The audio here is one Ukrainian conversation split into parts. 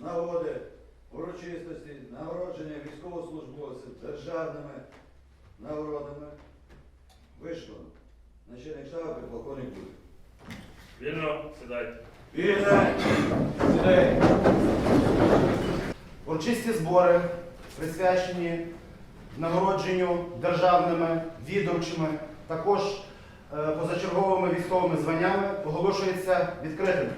нагоди, урочистості, нагородження військовослужбовців державними нагородами вийшло начальник штабу підполковник Будь. Вільно, сідайте. Вільне! Сідай! Урочисті збори присвячені нагородженню державними, відомчими, також е, позачерговими військовими званнями оголошується відкритим.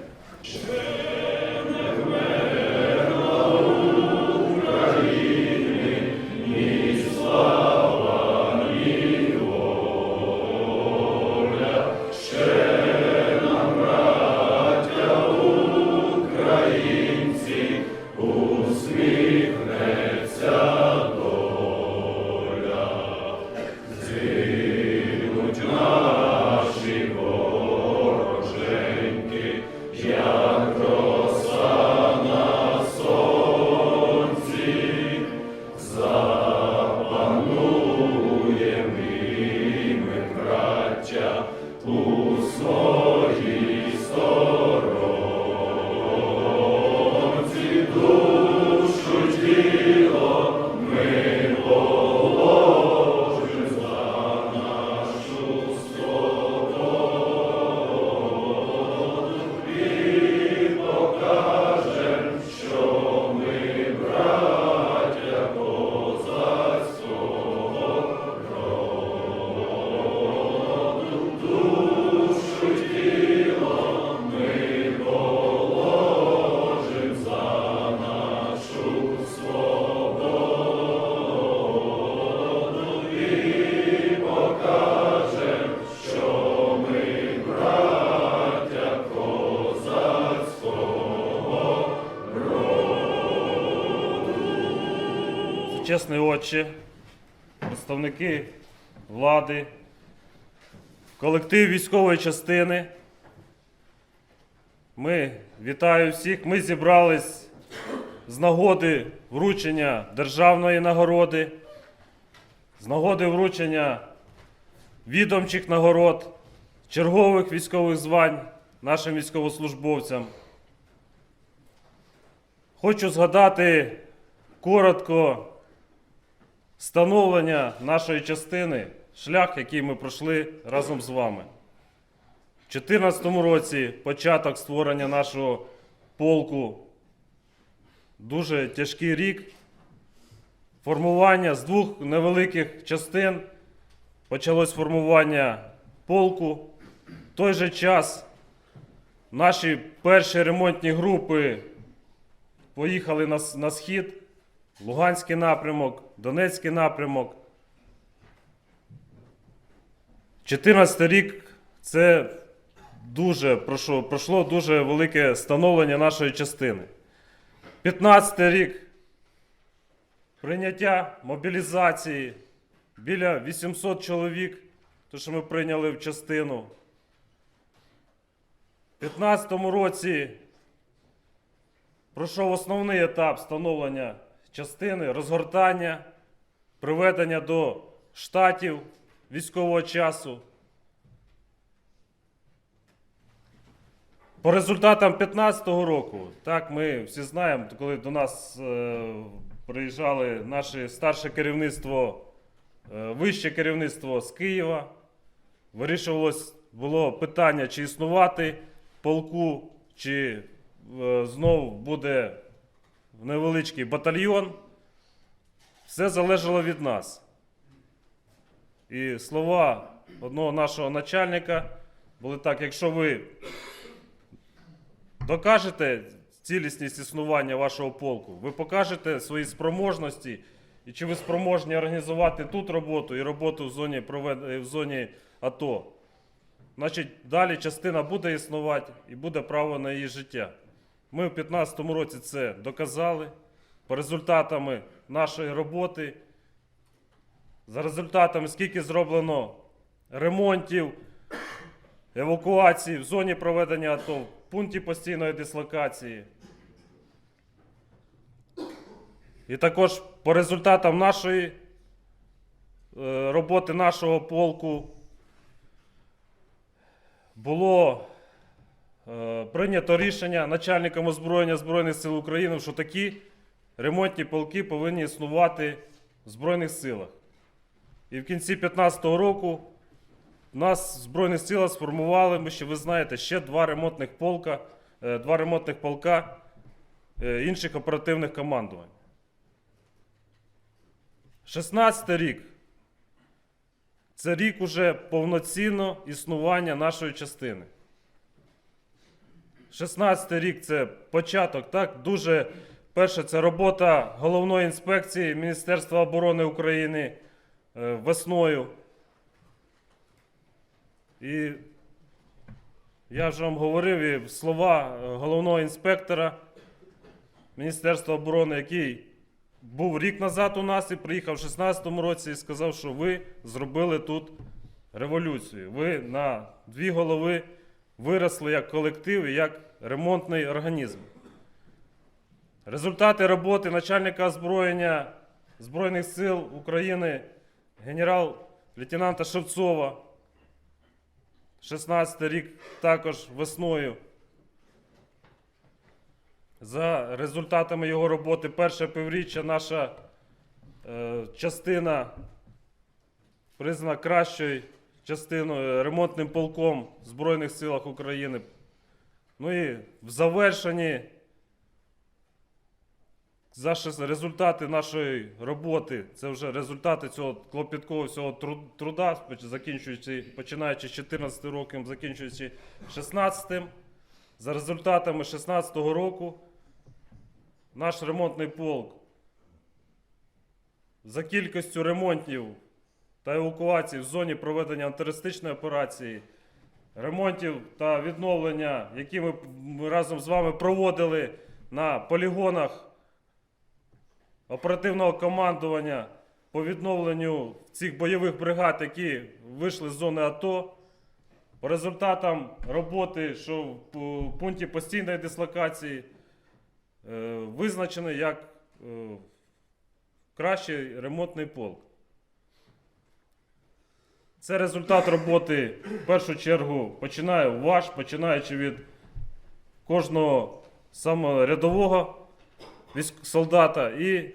Чесний отче, представники влади, колектив військової частини. Ми вітаю всіх. Ми зібрались з нагоди вручення державної нагороди, з нагоди вручення відомчих нагород, чергових військових звань нашим військовослужбовцям. Хочу згадати коротко становлення нашої частини, шлях, який ми пройшли разом з вами. У 2014 році початок створення нашого полку. Дуже тяжкий рік. Формування з двох невеликих частин почалось формування полку. В той же час наші перші ремонтні групи поїхали на, на схід. Луганський напрямок, Донецький напрямок. 14 рік це дуже пройшло, пройшло дуже велике становлення нашої частини. 15 рік прийняття мобілізації біля 800 чоловік, то що ми прийняли в частину. У 15 році Пройшов основний етап становлення частини, розгортання, приведення до штатів військового часу. По результатам 2015 року, так ми всі знаємо, коли до нас е, приїжджали наше старше керівництво, е, вище керівництво з Києва, вирішувалось було питання, чи існувати полку, чи е, знов буде невеличкий батальйон. Все залежало від нас. І слова одного нашого начальника були так: якщо ви докажете цілісність існування вашого полку, ви покажете свої спроможності, і чи ви спроможні організувати тут роботу і роботу в зоні, е, в зоні АТО. Значить, далі частина буде існувати і буде право на її життя. Ми в 2015 році це доказали. По результатами нашої роботи, за результатами, скільки зроблено ремонтів, евакуації в зоні проведення АТО, в пункті постійної дислокації. І також по результатам нашої е, роботи нашого полку було прийнято рішення начальником озброєння Збройних сил України, що такі ремонтні полки повинні існувати в Збройних силах. І в кінці 2015 року нас в Збройних силах сформували, ми ще ви знаєте, ще два ремонтних полка, е, два ремонтних полка е, інших оперативних командувань. 16 рік. Це рік уже повноцінно існування нашої частини. 16 рік це початок, так? Дуже перше, це робота головної інспекції Міністерства оборони України е, весною. І я вже вам говорив і слова е, головного інспектора Міністерства оборони, який був рік назад у нас і приїхав в 16-му році і сказав, що ви зробили тут революцію. Ви на дві голови виросли як колектив і як ремонтний організм. Результати роботи начальника озброєння Збройних сил України генерал-лейтенанта Шевцова. 16 рік також весною. За результатами його роботи, перше півріччя наша е, частина признана кращою частиною ремонтним полком в Збройних силах України. Ну і в завершенні за результати нашої роботи, це вже результати цього клопіткого всього труда, закінчуючи, починаючи з 14 роком, закінчуючи 16. За результатами 16-го року наш ремонтний полк за кількістю ремонтів та евакуацій в зоні проведення антитерористичної операції, ремонтів та відновлення, які ми, ми разом з вами проводили на полігонах оперативного командування по відновленню цих бойових бригад, які вийшли з зони АТО. По результатам роботи, що в пункті постійної дислокації е, визначений як е, кращий ремонтний полк. Це результат роботи, в першу чергу, починає ваш, починаючи від кожного самого рядового солдата і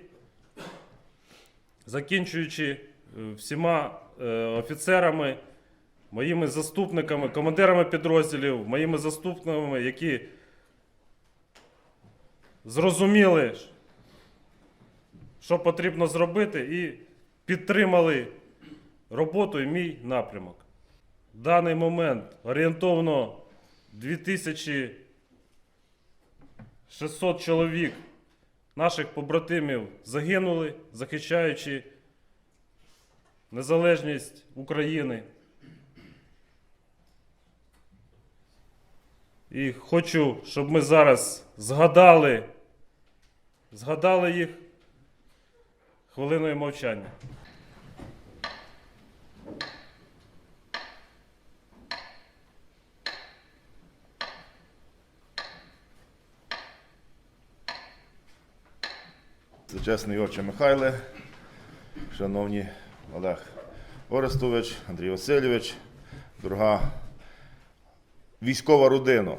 закінчуючи е, всіма е, офіцерами, моїми заступниками, командирами підрозділів, моїми заступниками, які зрозуміли, що потрібно зробити, і підтримали роботу і мій напрямок. В даний момент орієнтовно 2600 чоловік наших побратимів загинули, захищаючи незалежність України. І хочу, щоб ми зараз згадали, згадали їх хвилиною мовчання. Чесний отче Михайле, шановні Олег Орестович, Андрій Васильович, дорога військова родина.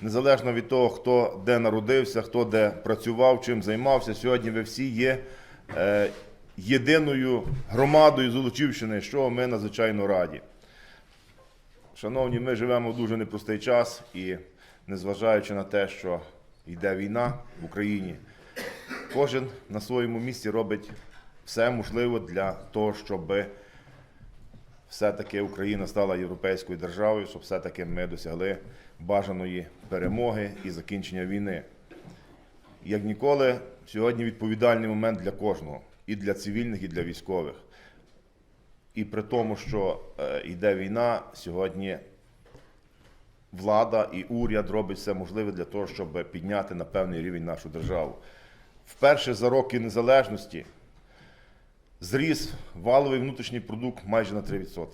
Незалежно від того, хто де народився, хто де працював, чим займався, сьогодні ви всі є е, єдиною громадою Золочівщини, що ми надзвичайно раді. Шановні, ми живемо в дуже непростий час і незважаючи на те, що йде війна в Україні, Кожен на своєму місці робить все можливе для того, щоб все-таки Україна стала європейською державою, щоб все-таки ми досягли бажаної перемоги і закінчення війни. Як ніколи, сьогодні відповідальний момент для кожного, і для цивільних, і для військових. І при тому, що е, йде війна, сьогодні влада і уряд робить все можливе для того, щоб підняти на певний рівень нашу державу. Вперше за роки незалежності зріс валовий внутрішній продукт майже на 3%.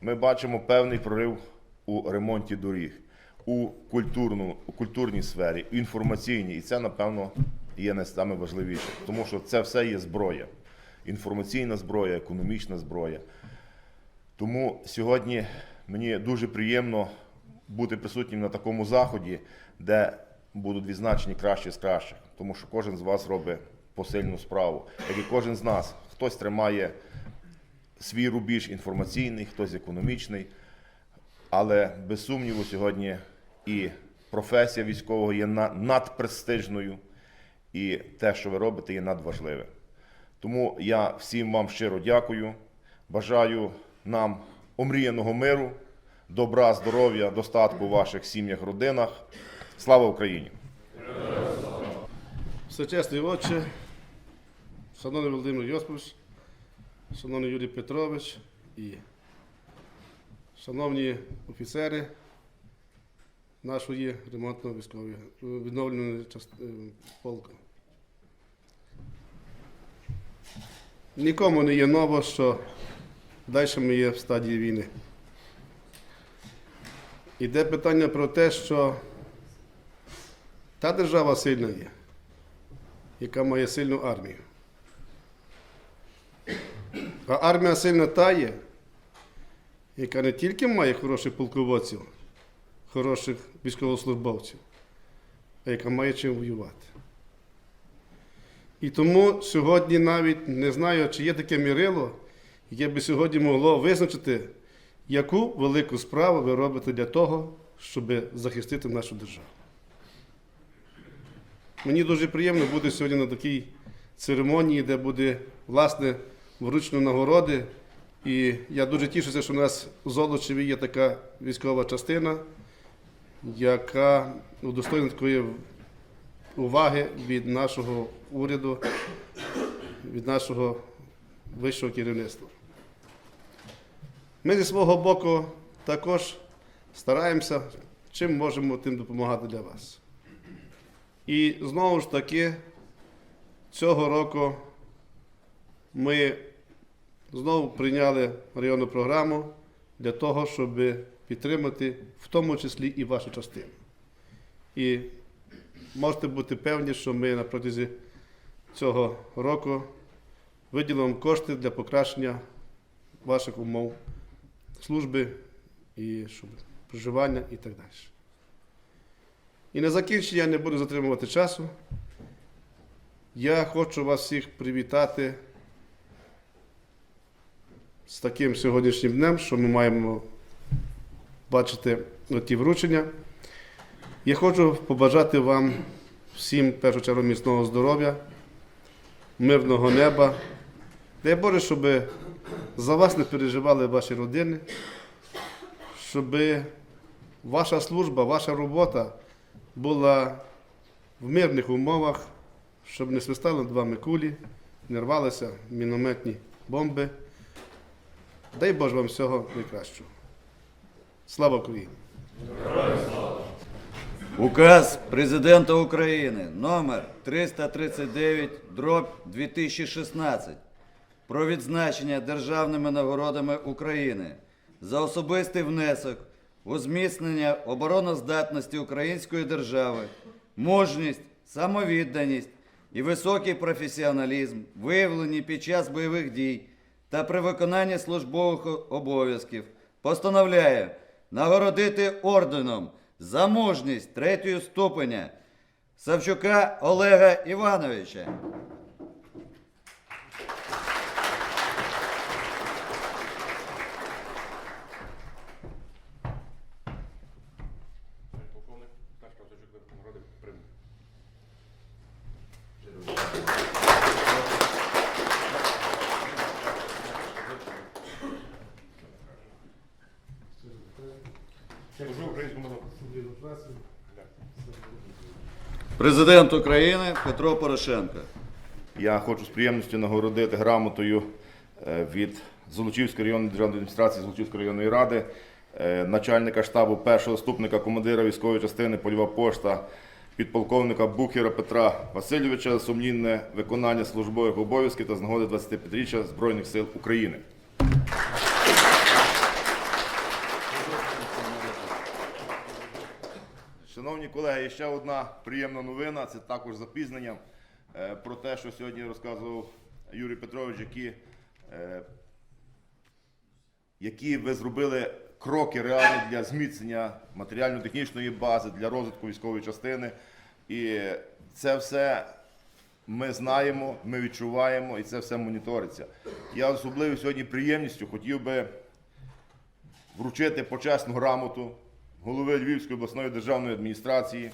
Ми бачимо певний прорив у ремонті доріг, у, культурну, у культурній сфері, у інформаційній. І це, напевно, є найважливіше, тому що це все є зброя. Інформаційна зброя, економічна зброя. Тому сьогодні мені дуже приємно бути присутнім на такому заході, де будуть відзначені кращі з кращих, тому що кожен з вас робить посильну справу, як і кожен з нас. Хтось тримає свій рубіж інформаційний, хтось економічний. Але без сумніву, сьогодні і професія військового є надпрестижною, і те, що ви робите, є надважливе. Тому я всім вам щиро дякую. Бажаю нам омріяного миру, добра, здоров'я, достатку у ваших сім'ях, родинах. Слава Україні! Всечесний отче, шановний Володимир Йосипович, шановний Юрій Петрович і шановні офіцери нашої ремонтно-військової відновленої част- е, полку. Нікому не є ново, що далі ми є в стадії війни. Іде питання про те, що та держава сильна є яка має сильну армію. А армія сильна та є, яка не тільки має хороших полководців, хороших військовослужбовців, а яка має чим воювати. І тому сьогодні навіть не знаю, чи є таке мірило, яке би сьогодні могло визначити, яку велику справу ви робите для того, щоб захистити нашу державу. Мені дуже приємно бути сьогодні на такій церемонії, де буде власне вручно нагороди. І я дуже тішуся, що у нас у Золочеві є така військова частина, яка удостоєна такої уваги від нашого уряду, від нашого вищого керівництва. Ми зі свого боку також стараємося, чим можемо тим допомагати для вас. І знову ж таки, цього року ми знову прийняли районну програму для того, щоб підтримати в тому числі і вашу частину. І можете бути певні, що ми на протязі цього року виділимо кошти для покращення ваших умов служби і щоб проживання і так далі. І на закінчення я не буду затримувати часу. Я хочу вас всіх привітати з таким сьогоднішнім днем, що ми маємо бачити ті вручення. Я хочу побажати вам всім, в першу чергу, міцного здоров'я, мирного неба. Дай Боже, щоб за вас не переживали ваші родини, щоб ваша служба, ваша робота була в мирних умовах, щоб не свистали вами кулі, не рвалися мінометні бомби. Дай Боже вам всього найкращого. Слава Україні! Указ Президента України номер 339 дроб 2016 про відзначення державними нагородами України за особистий внесок у зміцнення обороноздатності української держави, мужність, самовідданість і високий професіоналізм, виявлені під час бойових дій та при виконанні службових обов'язків, постановляє нагородити орденом за мужність третього ступеня Савчука Олега Івановича. Президент України Петро Порошенко. Я хочу з приємністю нагородити грамотою е, від Золочівської районної державної адміністрації Золочівської районної ради, е, начальника штабу першого заступника командира військової частини Польова пошта, підполковника Бухера Петра Васильовича сумнівне виконання службових обов'язків та з нагоди 25-річчя Збройних сил України. Шановні колеги, ще одна приємна новина. Це також запізнення е, про те, що сьогодні розказував Юрій Петрович, які, е, які ви зробили кроки реальні для зміцнення матеріально-технічної бази, для розвитку військової частини. І це все ми знаємо, ми відчуваємо, і це все моніториться. Я особливо сьогодні приємністю хотів би вручити почесну грамоту голови Львівської обласної державної адміністрації.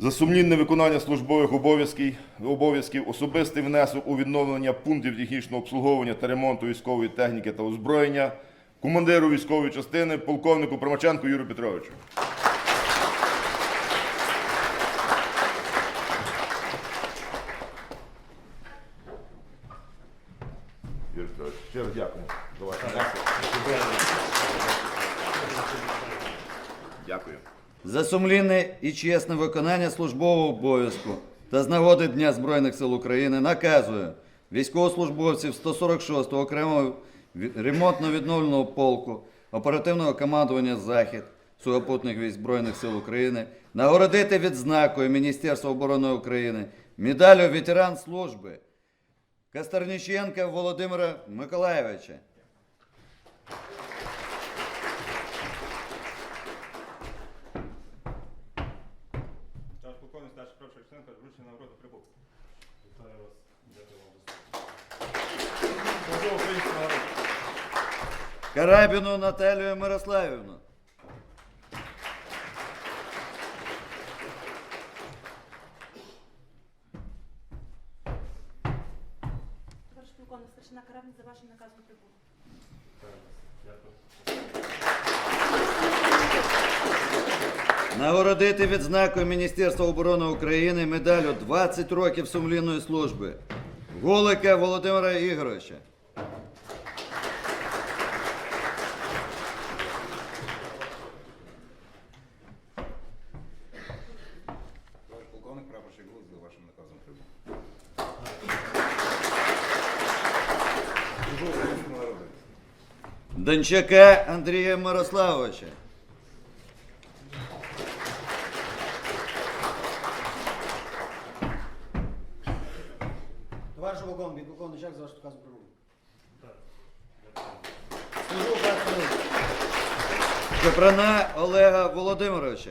За сумнівне виконання службових обов'язків, обов'язків, особистий внесок у відновлення пунктів технічного обслуговування та ремонту військової техніки та озброєння, командиру військової частини, полковнику Примаченку Юрію Петровичу. Юрій Петрович, щиро дякую. Давайте. Дякую. За сумлінне і чесне виконання службового обов'язку та з нагоди Дня Збройних сил України наказую військовослужбовців 146-го окремого ремонтно-відновленого полку оперативного командування Захід Сухопутних військ Збройних сил України нагородити відзнакою Міністерства оборони України медаллю ветеран служби Кастерніченка Володимира Миколаєвича. Товариш полковник, старший прапорщик Шевченко, вручення нагороди прибув. Вітаю вас. Дякую вам за Служу українському народу. Карабіну Наталію Мирославівну. Товариш полковник, старшина карабін за вашим наказом прибув. Нагородити відзнакою Міністерства оборони України медаллю 20 років сумлінної служби. Голика Володимира Ігоровича. Товариш полковник, прапорщик Гуз, за вашим наказом прибув. Служу українському народу. Дончака Андрія Мирославовича. Товариш полковник, полковник Чак, за вашим наказом прибув. Капрана Олега Володимировича.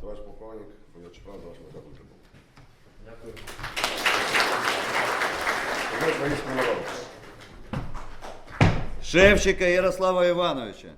Товариш полковник, воєнний чемпіон, за вашим наказом прибув. Дякую. Служу українському народу. Шевчика Ярослава Івановича.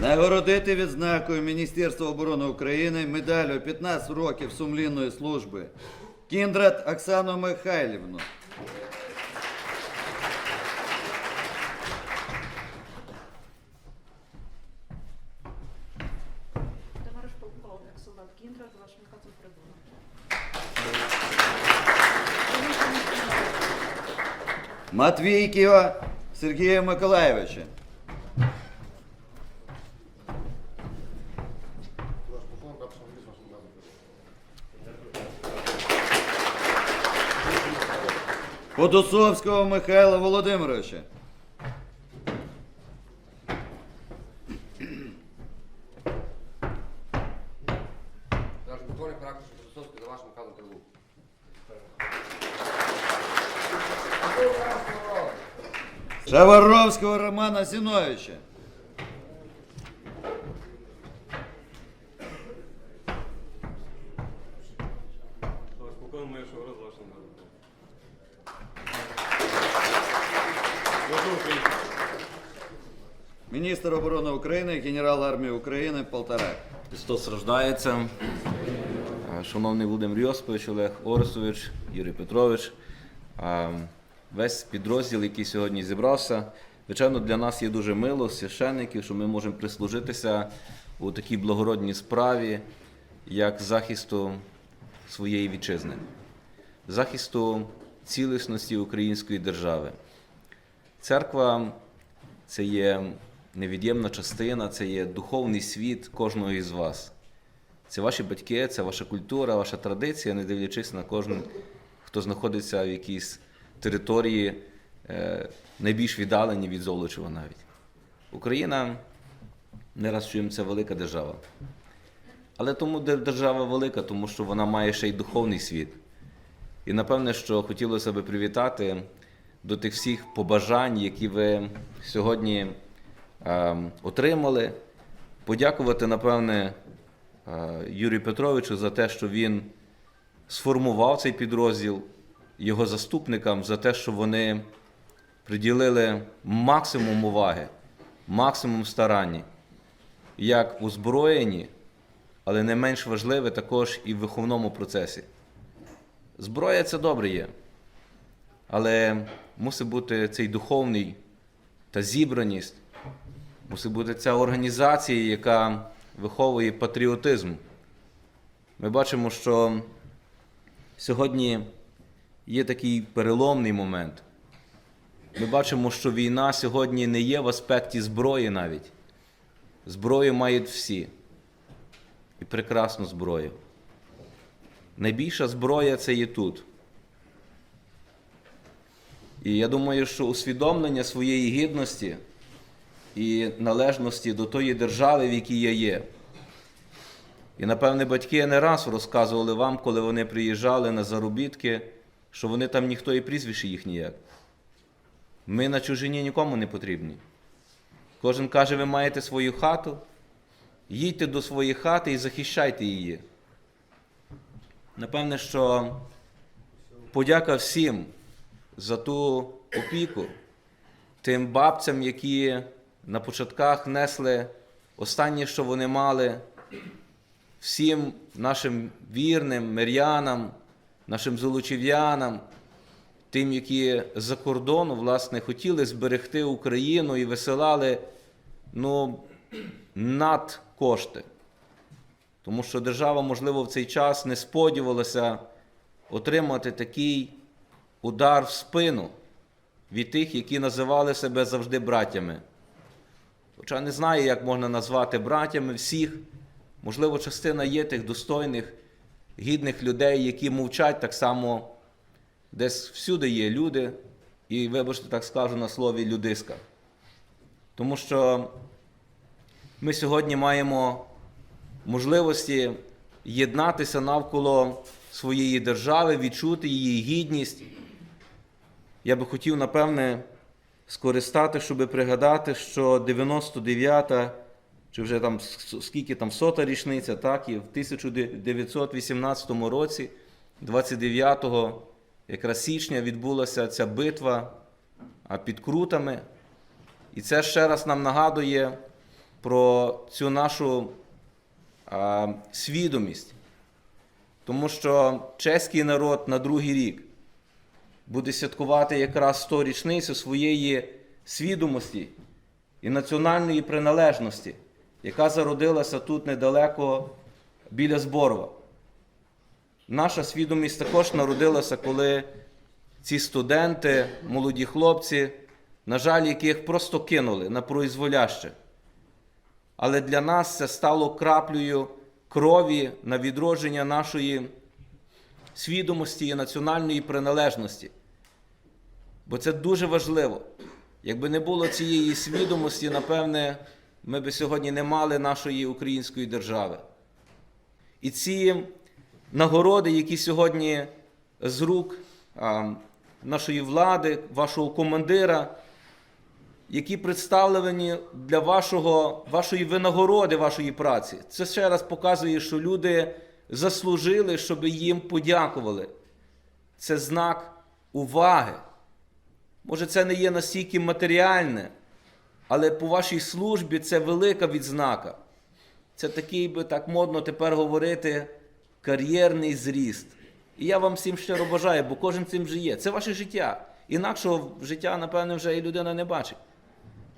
Нагородити відзнакою Міністерства оборони України медаллю 15 років сумлінної служби. Кіндрат Оксану Михайлівну. Товариш полковник, солдат Кіндра за вашим наказом прибув. Матвійківа Сергія Миколаєвича. Подосовського Михайла прапорщик Гуз, за вашим наказом прибув. Подусовського Михайла Володимировича. Товариш полковник, прапорщик Висоцький, за вашим наказом прибув. Шаваровського Романа Зіновича. Товариш полковник, моє шоу за вашим наказом прибув. Міністр оборони України, генерал армії України Полторак. Христос рождається. Е, Шановний Володимир Йосипович, Олег Оресович, Юрій Петрович, е, весь підрозділ, який сьогодні зібрався. Звичайно, для нас є дуже мило, священників, що ми можемо прислужитися у такій благородній справі, як захисту своєї вітчизни, захисту цілісності української держави. Церква це є невід'ємна частина, це є духовний світ кожного із вас. Це ваші батьки, це ваша культура, ваша традиція, не дивлячись на кожен, хто знаходиться в якійсь території, е, найбільш віддалені від Золочева навіть. Україна, не раз чуємо, це велика держава. Але тому держава велика, тому що вона має ще й духовний світ. І напевне, що хотілося би привітати до тих всіх побажань, які ви сьогодні е, отримали. Подякувати, напевне, е, Юрію Петровичу за те, що він сформував цей підрозділ, його заступникам за те, що вони приділили максимум уваги, максимум старання, як у зброєнні, але не менш важливе також і в виховному процесі. Зброя це добре є, але мусить бути цей духовний та зібраність, мусить бути ця організація, яка виховує патріотизм. Ми бачимо, що сьогодні є такий переломний момент. Ми бачимо, що війна сьогодні не є в аспекті зброї навіть. Зброю мають всі. І прекрасну зброю. Найбільша зброя це є тут. І я думаю, що усвідомлення своєї гідності і належності до тої держави, в якій я є. І, напевне, батьки не раз розказували вам, коли вони приїжджали на заробітки, що вони там ніхто і прізвище їх ніяк. Ми на чужині нікому не потрібні. Кожен каже, ви маєте свою хату, їдьте до своєї хати і захищайте її. Напевне, що подяка всім за ту опіку, тим бабцям, які на початках несли останнє, що вони мали, всім нашим вірним мирянам, нашим золочів'янам, тим, які за кордону, власне, хотіли зберегти Україну і висилали ну, над кошти. Тому що держава, можливо, в цей час не сподівалася отримати такий удар в спину від тих, які називали себе завжди братями. Хоча не знаю, як можна назвати братями всіх. Можливо, частина є тих достойних, гідних людей, які мовчать так само. Десь всюди є люди, і, вибачте, так скажу на слові людиська. Тому що ми сьогодні маємо можливості єднатися навколо своєї держави, відчути її гідність. Я би хотів, напевне, скористати, щоб пригадати, що 99-та, чи вже там скільки там сота річниця, так, і в 1918 році, 29 якраз січня, відбулася ця битва під Крутами. І це ще раз нам нагадує про цю нашу а, свідомість. Тому що чеський народ на другий рік буде святкувати якраз 100 річницю своєї свідомості і національної приналежності, яка зародилася тут недалеко біля Зборова. Наша свідомість також народилася, коли ці студенти, молоді хлопці, на жаль, яких просто кинули на произволяще. Але для нас це стало краплею крові на відродження нашої свідомості і національної приналежності. Бо це дуже важливо. Якби не було цієї свідомості, напевне, ми би сьогодні не мали нашої української держави. І ці нагороди, які сьогодні з рук нашої влади, вашого командира, які представлені для вашого, вашої винагороди, вашої праці. Це ще раз показує, що люди заслужили, щоб їм подякували. Це знак уваги. Може, це не є настільки матеріальне, але по вашій службі це велика відзнака. Це такий би так модно тепер говорити кар'єрний зріст. І я вам всім щиро бажаю, бо кожен цим же є. Це ваше життя. Інакшого життя, напевне, вже і людина не бачить.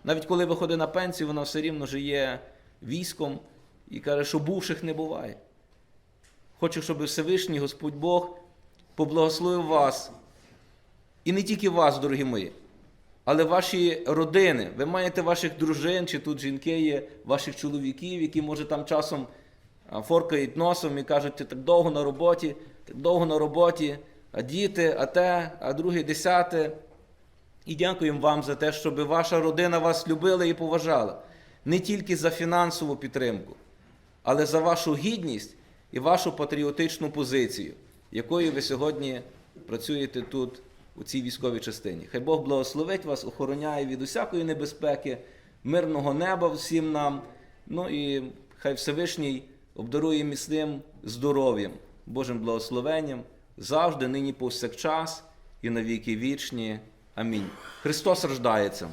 Навіть коли виходить на пенсію, вона все рівно живе військом і каже, що бувших не буває. Хочу, щоб Всевишній Господь Бог поблагословив вас. І не тільки вас, дорогі мої, але ваші родини. Ви маєте ваших дружин, чи тут жінки є, ваших чоловіків, які, може, там часом форкають носом і кажуть, ти так довго на роботі, так довго на роботі, а діти, а те, а друге, десяте. І дякуємо вам за те, щоб ваша родина вас любила і поважала. Не тільки за фінансову підтримку, але за вашу гідність і вашу патріотичну позицію, якою ви сьогодні працюєте тут, у цій військовій частині. Хай Бог благословить вас, охороняє від усякої небезпеки, мирного неба всім нам. Ну і хай Всевишній обдарує міцним здоров'ям, Божим благословенням завжди, нині повсякчас і на віки вічні. Амінь. Христос рождається.